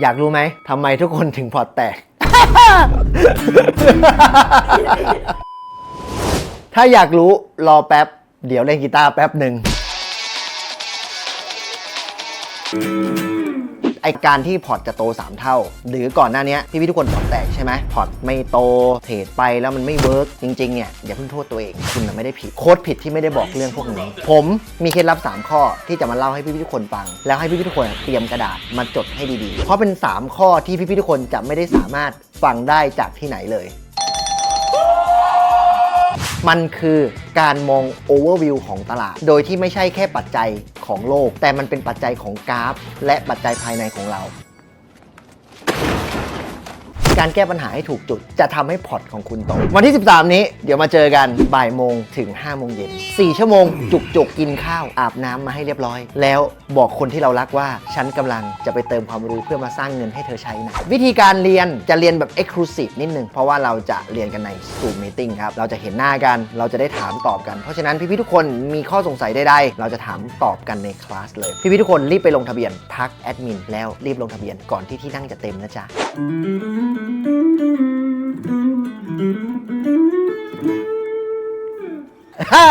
อยากรู้ไหมทำไมทุกคนถึงพอร์ตแตก ถ้าอยากรู้รอแป๊บ เดี๋ยวเล่นกีตาร์แป๊บหนึ่ง ไอการที่พอร์ตจะโต 3 เท่า หรือก่อนหน้านี้พี่พี่ทุกคนพอร์ตแตกใช่ไหมพอร์ตไม่โตเทรดไปแล้วมันไม่เวิร์กจริงๆเนี่ยอย่าเพิ่งโทษตัวเองคุณน่ะไม่ได้ผิดโค้ดผิดที่ไม่ได้บอกเรื่องพวกนี้ผมมีเคล็ดลับ 3 ข้อที่จะมาเล่าให้พี่พี่ทุกคนฟัง แล้วให้พี่พี่ทุกคนเตรียมกระดาษมาจดให้ดีๆ เพราะเป็น 3 ข้อที่พี่พี่ทุกคนจะไม่ได้สามารถฟังได้จากที่ไหนเลย มันคือการมองโอเวอร์วิวของตลาด โดยที่ไม่ใช่แค่ปัจจัยของโลก แต่มันเป็นปัจจัยของกราฟ และปัจจัยภายในของเรา การแก้ปัญหาให้ถูกจุด จะทำให้พอร์ตของคุณโตวันที่ 13 นี้เดี๋ยวมาเจอกันบ่ายโมงถึง5โมงเย็น4ชั่วโมงจุกจุกกินข้าวอาบน้ำมาให้เรียบร้อย แล้วบอกคนที่เรารักว่าฉันกำลังจะไปเติมความรู้เพื่อมาสร้างเงินให้เธอใช้นะวิธีการเรียนจะเรียนแบบ Exclusive นิดนึงเพราะว่าเราจะเรียนกันใน Zoom Meeting ครับเราจะเห็นหน้ากันเราจะได้ถามตอบกันเพราะฉะนั้นพี่ๆทุกคนมีข้อสงสัยใดๆเราจะถามตอบกันในคลาสเลยพี่ๆทุกคนรีบไปลงทะเบียนทักแอดมินแล้วรีบลงทะเบียนก่อนที่ที่นั่งจะเต็มนะจ๊ะ ฮ่า